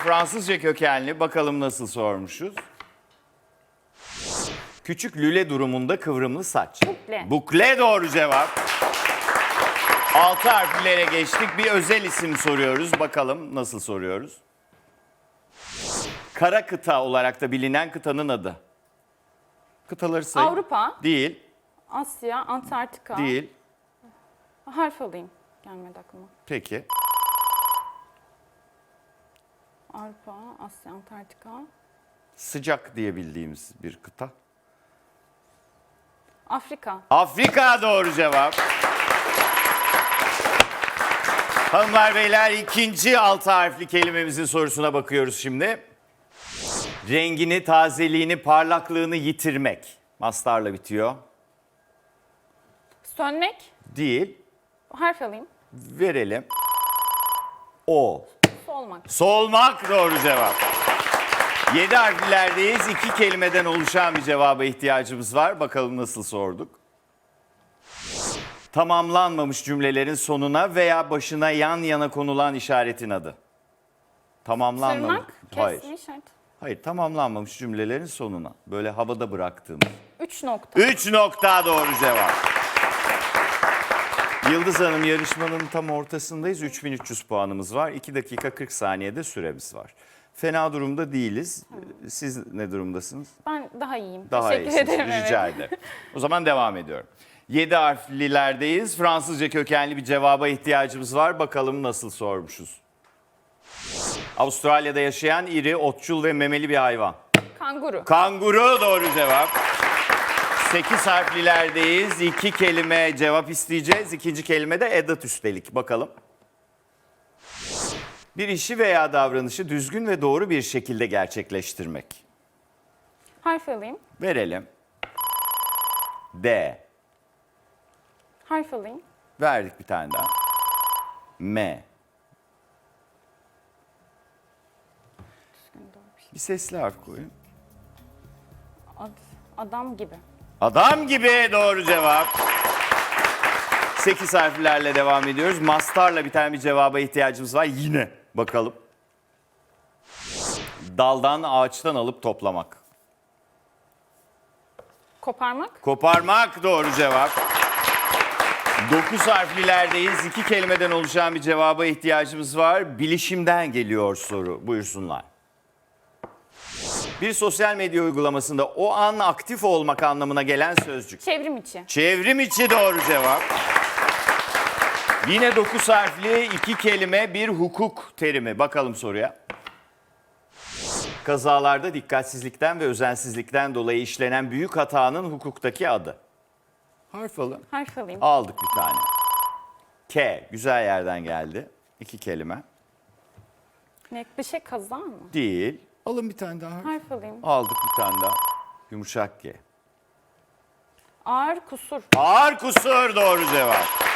Fransızca kökenli bakalım nasıl sormuşuz. Küçük lüle durumunda kıvrımlı saç. Bukle. Bukle doğru cevap. Altı harflere geçtik. Bir özel isim soruyoruz. Bakalım nasıl soruyoruz. Kara kıta olarak da bilinen kıtanın adı. Kıtaları say. Avrupa, Değil, Asya, Antarktika. değil. Harf alayım. Gelmedi aklıma. Peki. Avrupa, Asya, Antarktika. Sıcak diye bildiğimiz bir kıta. Afrika. Afrika doğru cevap. Hanımlar beyler ikinci altı harfli kelimemizin sorusuna bakıyoruz şimdi. Rengini, tazeliğini, parlaklığını yitirmek. Mastarla bitiyor. Sönmek. Değil. Harf alayım. Verelim. O. Solmak. Solmak doğru cevap. Yedi harflilerdeyiz. İki kelimeden oluşan bir cevaba ihtiyacımız var. Bakalım nasıl sorduk. Tamamlanmamış cümlelerin sonuna veya başına yan yana konulan işaretin adı. Tamamlanmamış. Hayır. Kesme işareti. Hayır, tamamlanmamış cümlelerin sonuna. Böyle havada bıraktığımız. Üç nokta. Üç nokta doğru cevap. Yıldız Hanım yarışmanın tam ortasındayız. 3300 puanımız var. 2 dakika 40 saniyede süremiz var. Fena durumda değiliz. Siz ne durumdasınız? Ben daha iyiyim. Daha Teşekkür iyisiniz. ederim. Rica evet. ederim. O zaman devam ediyorum. 7 harflilerdeyiz. Fransızca kökenli bir cevaba ihtiyacımız var. Bakalım nasıl sormuşuz. Avustralya'da yaşayan iri, otçul ve memeli bir hayvan. Kanguru. Kanguru doğru cevap. 8 harflilerdeyiz. İki kelime cevap isteyeceğiz. İkinci kelime de edat üstelik. Bakalım. Bir işi veya davranışı düzgün ve doğru bir şekilde gerçekleştirmek. Harf alayım. Verelim. D. Harf alayım. Verdik bir tane daha. M. Düzgün doğru bir şey. Bir sesli harf koyun. Ad, adam gibi. Adam gibi doğru cevap. 8 harflerle devam ediyoruz. Mastarla biten bir cevaba ihtiyacımız var. Yine bakalım. Daldan, ağaçtan alıp toplamak. Koparmak. Koparmak doğru cevap. 9 harflilerdeyiz. İki kelimeden oluşan bir cevaba ihtiyacımız var. Bilişimden geliyor soru. Buyursunlar. Bir sosyal medya uygulamasında o an aktif olmak anlamına gelen sözcük. Çevrim içi. Çevrim içi doğru cevap. Yine 9 harfli iki kelime bir hukuk terimi. Bakalım soruya. Kazalarda dikkatsizlikten ve özensizlikten dolayı işlenen büyük hatanın hukuktaki adı. Harf alın. Harf alayım. Aldık bir tane. K. Güzel yerden geldi. İki kelime. Ne, bir şey kaza mı? Değil. Alın bir tane daha. Harf alayım. Aldık bir tane daha. Yumuşak G. Ağır kusur. Ağır kusur doğru cevap.